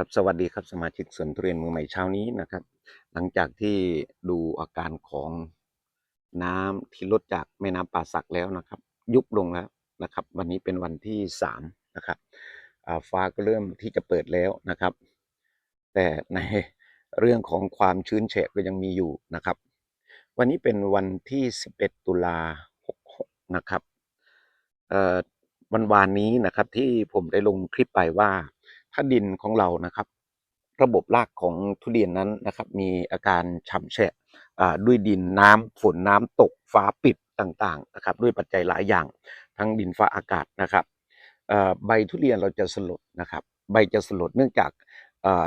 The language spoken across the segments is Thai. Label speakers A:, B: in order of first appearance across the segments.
A: ครับสวัสดีครับสมาชิกสวนทุเรียนมือใหม่เช้านี้นะครับ หลังจากที่ดูอาการของน้ำที่ลดจากแม่น้ำป่าสักแล้วนะครับ ยุบลงแล้วนะครับ วันนี้เป็นวันที่สามนะครับฟ้าก็เริ่มที่จะเปิดแล้วนะครับ แต่ในเรื่องของความชื้นแฉะก็ยังมีอยู่นะครับ วันนี้เป็นวันที่ 11 ตุลา66นะครับวันวานนี้นะครับที่ผมได้ลงคลิปไปว่า ถ้าดินของเรานะครับ ระบบรากของทุเรียนนั้นนะครับ มีอาการฉ่ำแฉะอ่ด้วยดินน้ำฝนน้ำตกฟ้าปิดต่างๆนะครับ ด้วยปัจจัยหลายอย่างทั้งดินฟ้าอากาศนะครับใบทุเรียนเราจะสลดนะครับ ใบจะสลดเนื่องจาก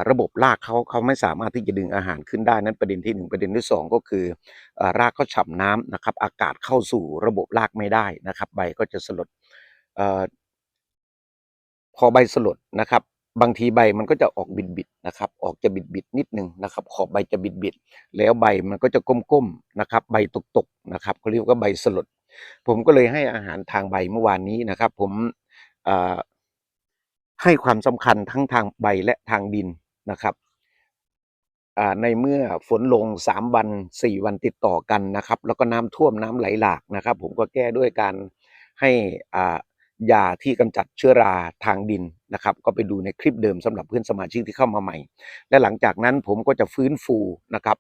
A: ระบบรากเขาเขาไม่สามารถที่จะดึงอาหารขึ้นได้นั้นประเด็นที่หนึ่งประเด็นที่สองก็คือรากเขาฉ่ำน้ำนะครับ อากาศเข้าสู่ระบบรากไม่ได้นะครับ ใบก็จะสลดพอใบสลดนะครับ บางทีใบมันก็จะออกบิดๆนะครับ ออกจะบิดๆนิดนึงนะครับ ขอบใบจะบิดๆแล้วใบมันก็จะก้มๆนะครับ ใบตกๆนะครับเขาเรียกว่าใบสลด ผมก็เลยให้อาหารทางใบเมื่อวานนี้นะครับ ผมให้ความสำคัญทั้งทางใบและทางดินนะครับในเมื่อฝนลงสามวันสี่วันติดต่อกันนะครับ แล้วก็น้ำท่วมน้ำไหลหลากนะครับ ผมก็แก้ด้วยการให้อ่า ยาที่กำจัดเชื้อราทางดินนะครับ ก็ไปดูในคลิปเดิมสำหรับเพื่อนสมาชิกที่เข้ามาใหม่ และหลังจากนั้นผมก็จะฟื้นฟูนะครับ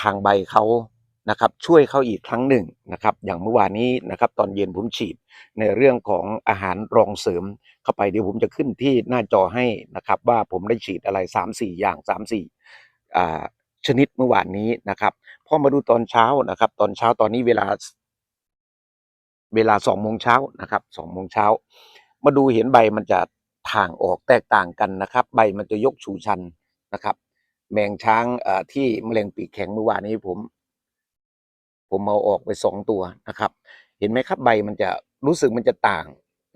A: ทางใบเขานะครับช่วยเขาอีกครั้งหนึ่งนะครับ อย่างเมื่อวานนี้นะครับตอนเย็นผมฉีดในเรื่องของอาหารรองเสริมเข้าไปเดี๋ยวผมจะขึ้นที่หน้าจอให้นะครับ ว่าผมได้ฉีดอะไร 3 4 อย่าง 3 4อ่าชนิดเมื่อวานนี้นะครับพอมาดูตอนเช้านะครับ ตอนเช้าตอนนี้เวลา เวลาสองโมงเช้านะครับสองโมงเช้า มาดูเห็นใบมันจะถ่างออกแตกต่างกันนะครับ ใบมันจะยกชูชันนะครับ แมงช้างเอ่อที่แมลงปีกแข็งเมื่อวานนี้ผม ผมเอาออกไปสองตัวนะครับ เห็นไหมครับใบมันจะรู้สึกมันจะต่าง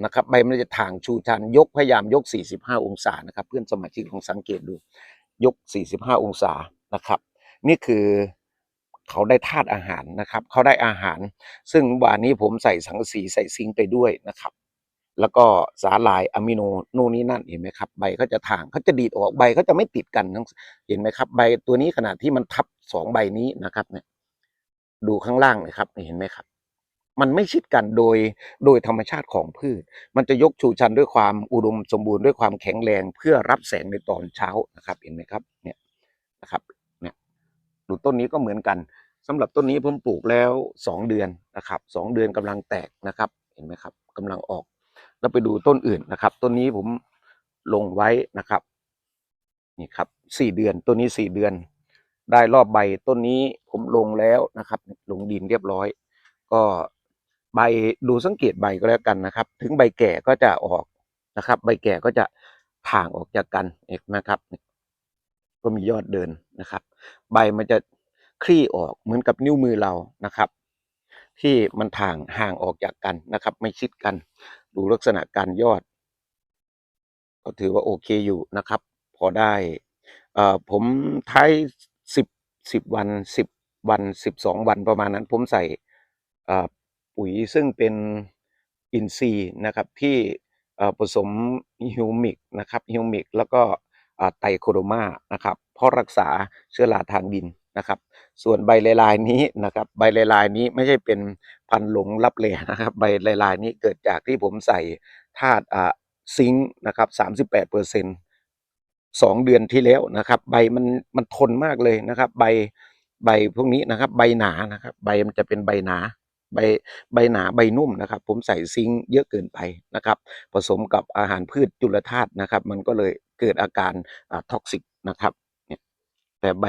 A: นะครับใบมันจะถ่างชูชัน ยกพยายามยก 45 องศานะครับ เพื่อนสมาชิกลองสังเกตดูยก 45 องศานะครับ นี่คือ เขาได้ธาตุอาหารนะครับ เขาได้อาหาร ซึ่งวันนี้ผมใส่สังกะสีใส่ซิงค์ไปด้วยนะครับ แล้วก็สาลายอะมิโนนู่นนี่นั่นเห็นไหมครับ ใบเขาจะถ่างเขาจะดีดออกใบเขาจะไม่ติดกันทั้งเห็นไหมครับ ใบตัวนี้ขนาดที่มันทับสองใบนี้นะครับเนี่ยดูข้างล่างเลยครับเห็นไหมครับมันไม่ชิดกันโดยโดยธรรมชาติของพืช มันจะยกชูชันด้วยความอุดมสมบูรณ์ด้วยความแข็งแรงเพื่อรับแสงในตอนเช้านะครับ เห็นไหมครับเนี่ยนะครับ ดูต้นนี้ก็เหมือนกันสำหรับต้นนี้ผมปลูกแล้วสองเดือนนะครับสองเดือนกำลังแตกนะครับ เห็นไหมครับกำลังออก แล้วไปดูต้นอื่นนะครับ ต้นนี้ผมลงไว้นะครับนี่ครับสี่เดือนต้นนี้สี่เดือน ได้รอบใบต้นนี้ผมลงแล้วนะครับ ลงดินเรียบร้อย ก็ใบดูสังเกตใบก็แล้วกันนะครับ ถึงใบแก่ก็จะออกนะครับ ใบแก่ก็จะถ่างออกจากกันเห็นไหมครับ ก็มียอดเดินนะครับ ใบมันจะคลี่ออกเหมือนกับนิ้วมือเรานะครับ ที่มันถ่างห่างออกจากกันนะครับ ไม่ชิดกัน ดูลักษณะการยอด ก็ถือว่าโอเคอยู่นะครับ พอได้เอ่อผมท้ายสิบสิบวันสิบวันสิบสองวันประมาณนั้น ผมใส่เอ่อปุ๋ยซึ่งเป็นอินทรีย์นะครับที่เอ่อผสมฮิวมิกนะครับฮิวมิกแล้วก็ ไตรโคโดมานะครับเพราะรักษาเชื้อราทางดินนะครับ ส่วนใบลายนี้นะครับ ใบลายนี้ไม่ใช่เป็นพันหลงลับเลนะครับ ใบลายนี้เกิดจากที่ผมใส่ธาตุอ่าซิงค์นะครับสามสิบแปดเปอร์เซ็นสองเดือนที่แล้วนะครับ ใบมันมันทนมากเลยนะครับ ใบใบพวกนี้นะครับ ใบหนานะครับ ใบมันจะเป็นใบหนาใบใบหนาใบนุ่มนะครับ ผมใส่ซิงค์เยอะเกินไปนะครับ ผสมกับอาหารพืชจุลธาตุนะครับ มันก็เลย เกิดอาการอ่าท็อกซิกนะครับเนี่ยแต่ใบ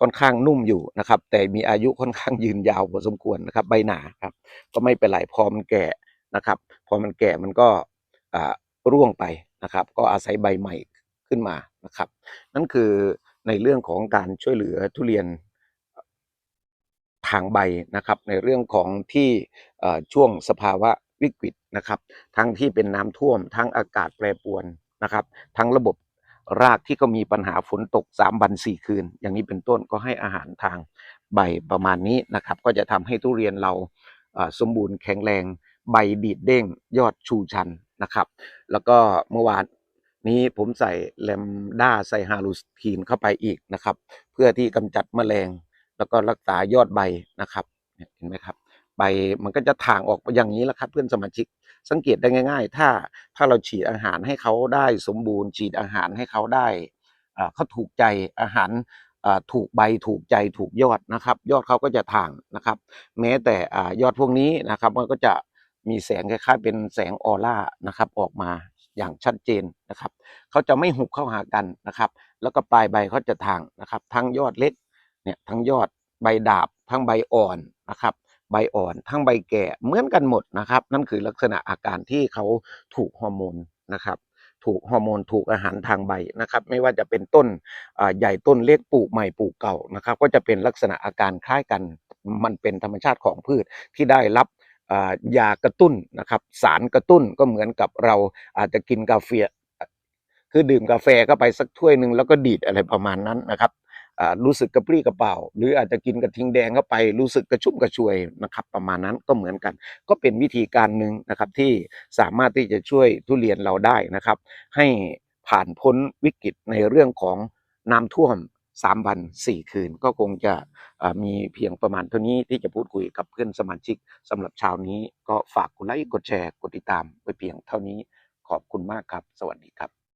A: ค่อนข้างนุ่มอยู่นะครับ แต่มีอายุค่อนข้างยืนยาวพอสมควรนะครับ ใบหนาครับ ก็ไม่เป็นไรพอมันแก่นะครับ พอมันแก่มันก็ร่วงไปนะครับ ก็อาศัยใบใหม่ขึ้นมานะครับ นั่นคือในเรื่องของการช่วยเหลือทุเรียนทางใบนะครับ ในเรื่องของที่ช่วงสภาวะวิกฤตนะครับ ทั้งที่เป็นน้ำท่วมทั้งอากาศแปรปรวน นะครับ ทั้งระบบรากที่ก็มีปัญหาฝนตก3วัน4คืน อย่างนี้เป็นต้นก็ให้อาหารทางใบประมาณนี้นะครับ ก็จะทำให้ทุเรียนเราสมบูรณ์แข็งแรง ใบดีดเด้งยอดชูชันนะครับ แล้วก็เมื่อวานนี้ผมใส่แลมด้าไซฮาลูสทีนเข้าไปอีกนะครับ เพื่อที่กำจัดแมลง แล้วก็รักษายอดใบนะครับ เห็นไหมครับ ใบมันก็จะถ่างออกอย่างนี้แหละครับ เพื่อนสมาชิก สังเกตได้ง่าย ๆ ถ้าถ้าเราฉีดอาหารให้เขาได้สมบูรณ์ ฉีดอาหารให้เขาได้เขาถูกใจอาหารถูกใบถูกใจถูกยอดนะครับ ยอดเขาก็จะถ่างนะครับ แม้แต่ยอดพวกนี้นะครับมันก็จะมีแสงคล้ายๆเป็นแสงออร่านะครับออกมาอย่างชัดเจนนะครับเขาจะไม่หุบเข้าหากันนะครับ แล้วก็ปลายใบเขาจะถ่างนะครับ ทั้งยอดเล็กเนี่ยทั้งยอดใบดาบทั้งใบอ่อนนะครับ ใบอ่อนทั้งใบแก่เหมือนกันหมดนะครับ นั่นคือลักษณะอาการที่เขาถูกฮอร์โมนนะครับถูกฮอร์โมนถูกอาหารทางใบนะครับไม่ว่าจะเป็นต้นใหญ่ต้นเล็กปลูกใหม่ปลูกเก่านะครับ ก็จะเป็นลักษณะอาการคล้ายกันมันเป็นธรรมชาติของพืชที่ได้รับยากระตุ้นนะครับสารกระตุ้นก็เหมือนกับเราอาจจะกินกาแฟคือดื่มกาแฟเข้าไปสักถ้วยหนึ่งแล้วก็ดีดอะไรประมาณนั้นนะครับ รู้สึกกระปรี้กระเป๋า หรืออาจจะกินกระทิงแดงเข้าไป รู้สึกกระชุ่มกระชวยนะครับ ประมาณนั้นก็เหมือนกัน ก็เป็นวิธีการหนึ่งนะครับที่สามารถที่จะช่วยทุเรียนเราได้นะครับ ให้ผ่านพ้นวิกฤตในเรื่องของน้ำท่วม3วัน4คืนก็คงจะมีเพียงประมาณเท่านี้ที่จะพูดคุยกับเพื่อนสมาชิกสำหรับเช้านี้ก็ฝากกดไลค์กดแชร์กดติดตามไปเพียงเท่านี้ขอบคุณมากครับ สวัสดีครับ